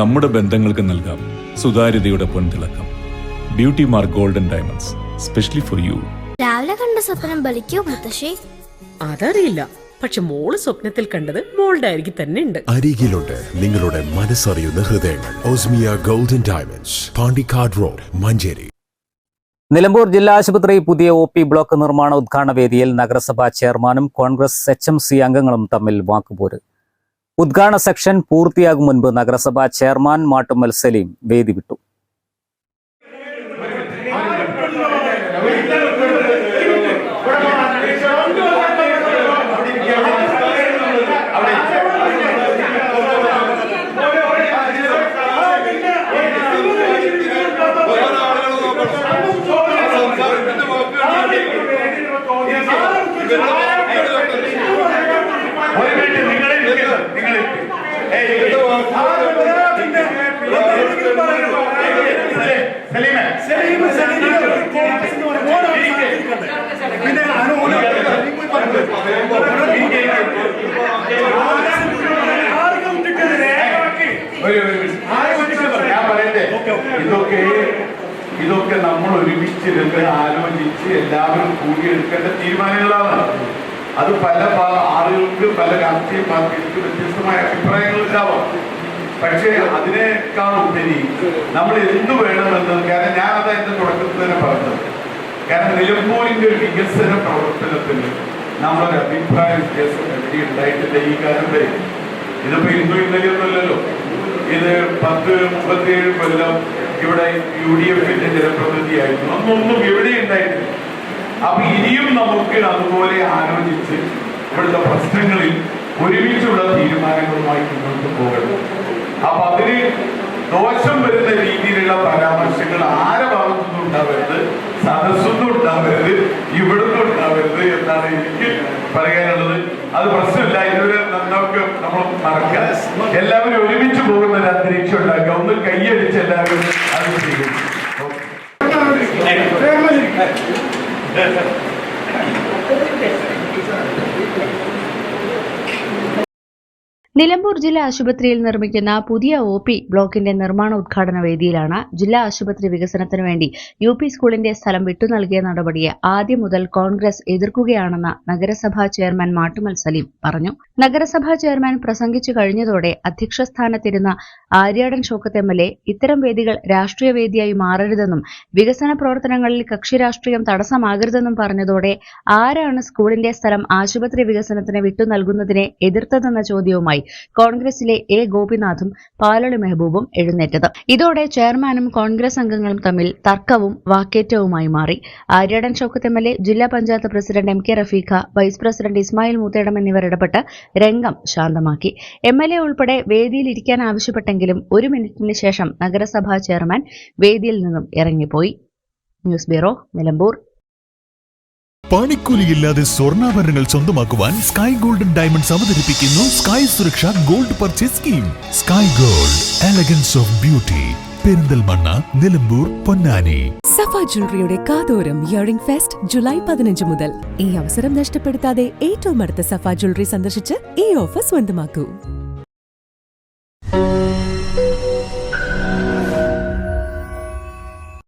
നമ്മുടെ ബന്ധങ്ങൾക്ക് നൽകാം സുതാര്യതയുടെ പൊൻതിളക്കം. Beauty mark golden diamonds specially for you രാവിലെ കണ്ട സ്വപ്നം ബലിക്കോ മുത്തശ്ശി? അതറിയില്ല. പക്ഷെ മോൾ സ്വപ്നത്തിൽ കണ്ടത് മോളുടെ അരികിൽ തന്നെ ഉണ്ട്. അരികിലുണ്ട്. നിങ്ങളുടെ മനസ്സറിയുന്ന ഹൃദയങ്ങൾ. Osmiya golden diamonds. Pandikkad road Manjeri. Nilambur ജില്ലാ ആശുപത്രി പുതിയ ഒ പി ബ്ലോക്ക് നിർമ്മാണ ഉദ്ഘാടന വേദിയിൽ നഗരസഭാ ചെയർമാനും കോൺഗ്രസ് എച്ച് എം സി അംഗങ്ങളും തമ്മിൽ വാക്കുപോര്. ഉദ്ഘാടന സെക്ഷൻ പൂർത്തിയാകും മുൻപ് നഗരസഭാ ചെയർമാൻ മാട്ടുമ്മൽ സലീം വേദി വിട്ടു. ഒരു മിനിറ്റ്. നിങ്ങൾ നിങ്ങൾ ഞാൻ പറയട്ടെ. ഇതൊക്കെ ഇതൊക്കെ നമ്മൾ ഒരുമിച്ചിരുന്ന് ആലോചിച്ച് എല്ലാവരും കൂടിയെടുക്കേണ്ട തീരുമാനങ്ങളാണ്. അത് പല ആളുകൾക്ക് പല രാഷ്ട്രീയ പാർട്ടികൾക്ക് വ്യത്യസ്തമായ അഭിപ്രായങ്ങൾ ഉണ്ടാവാം. പക്ഷേ അതിനേക്കാൾ ഉപരി നമ്മൾ എന്ത് വേണമെന്ന് കാരണം ഞാൻ അത് എന്റെ തുടക്കത്തിൽ തന്നെ പറഞ്ഞത്. കാരണം നിലമ്പൂരിന്റെ ഒരു വികസന പ്രവർത്തനത്തിൽ നമ്മളൊരു അഭിപ്രായ വ്യത്യാസം എവിടെ ഉണ്ടായിട്ടില്ല ഈ കാലം വരെ. ഇതിപ്പോ ഇന്നും ഇന്നലെയൊന്നുമല്ലല്ലോ. ഇത് പത്ത് മുപ്പത്തിയേഴ് കൊല്ലം ഇവിടെ യു ഡി എഫിന്റെ ജനപ്രതിനിധിയായിരുന്നു. അന്നൊന്നും ഇവിടെ ഉണ്ടായിട്ടില്ല അപ്പൊ ഇനിയും നമുക്ക് അതുപോലെ ആലോചിച്ച് ഇവിടുത്തെ പ്രശ്നങ്ങളിൽ ഒരുമിച്ചുള്ള തീരുമാനങ്ങളുമായി മുന്നോട്ട് പോകണം. അപ്പൊ അതിന് ദോഷം വരുന്ന രീതിയിലുള്ള പരാമർശങ്ങൾ ആരെ ഭാഗത്തുനിന്നും ഉണ്ടാവരുത്? സദസ്സൊന്നും ഉണ്ടാവരുത്. എന്നാണ് എനിക്ക് പറയാനുള്ളത്. അത് പ്രശ്നമില്ല. ഇതുവരെ നമുക്ക് നമ്മൾ മറക്കാം. എല്ലാവരും ഒരുമിച്ച് പോകുന്ന ഒരു അന്തരീക്ഷം ഉണ്ടാക്കുക. ഒന്ന് കൈയടിച്ച് എല്ലാവരും അത് ചെയ്യും നിലമ്പൂർ ജില്ലാ ആശുപത്രിയിൽ നിർമ്മിക്കുന്ന പുതിയ ഒ പി ബ്ലോക്കിന്റെ നിർമ്മാണ ഉദ്ഘാടന വേദിയിലാണ് ജില്ലാ ആശുപത്രി വികസനത്തിനു വേണ്ടി യു പി സ്കൂളിന്റെ സ്ഥലം വിട്ടു നൽകിയ നടപടിയെ ആദ്യം മുതൽ കോൺഗ്രസ് എതിർക്കുകയാണെന്ന് നഗരസഭാ ചെയർമാൻ മാട്ടുമൽ സലീം പറഞ്ഞു. നഗരസഭാ ചെയർമാൻ പ്രസംഗിച്ചു കഴിഞ്ഞതോടെ അധ്യക്ഷ സ്ഥാനത്തിരുന്ന Aryadan Shoukath M L A ഇത്തരം വേദികൾ രാഷ്ട്രീയ വേദിയായി മാറരുതെന്നും വികസന പ്രവർത്തനങ്ങളിൽ കക്ഷി രാഷ്ട്രീയം തടസ്സമാകരുതെന്നും പറഞ്ഞതോടെ ആരാണ് സ്കൂളിന്റെ സ്ഥലം ആശുപത്രി വികസനത്തിന് വിട്ടു നൽകുന്നതിനെ എതിർത്തതെന്ന ചോദ്യവുമായി കോൺഗ്രസിലെ എ ഗോപിനാഥും പാലളി മെഹബൂബും എഴുന്നേറ്റത്. ഇതോടെ ചെയർമാനും കോൺഗ്രസ് അംഗങ്ങളും തമ്മിൽ തർക്കവും വാക്കേറ്റവുമായി മാറി. Aryadan Shoukath M L A ജില്ലാ panchayat president M K Rafeeqa vice president Ismail Moothedam എന്നിവർ ഇടപെട്ട് രംഗം ശാന്തമാക്കി. എം എൽ എ ഉൾപ്പെടെ വേദിയിൽ ഇരിക്കാൻ ആവശ്യപ്പെട്ടെങ്കിലും ഒരു മിനിറ്റിന് ശേഷം നഗരസഭാ ചെയർമാൻ വേദിയിൽ നിന്നും ഇറങ്ങിപ്പോയി. News bureau Nilambur. പണിക്കൂലിയില്ലാതെ സ്വർണാഭരണങ്ങൾ സ്വന്തമാക്കുവാൻ സ്കൈ ഗോൾഡൻ ഡയമണ്ട്സ് അവതരിപ്പിക്കുന്നു sky Suraksha gold purchase scheme sky gold elegance of beauty Perinthalmanna Nilambur Ponnani. Safa ജ്വല്ലറിയുടെ കാതോരം ഇയറിംഗ് ഫെസ്റ്റ് ജൂലൈ പതിനഞ്ച് മുതൽ. ഈ അവസരം നഷ്ടപ്പെടുത്താതെ ഏറ്റവും അടുത്ത സഫ ജ്വല്ലറി സന്ദർശിച്ച് ഈ ഓഫർ സ്വന്തമാക്കൂ.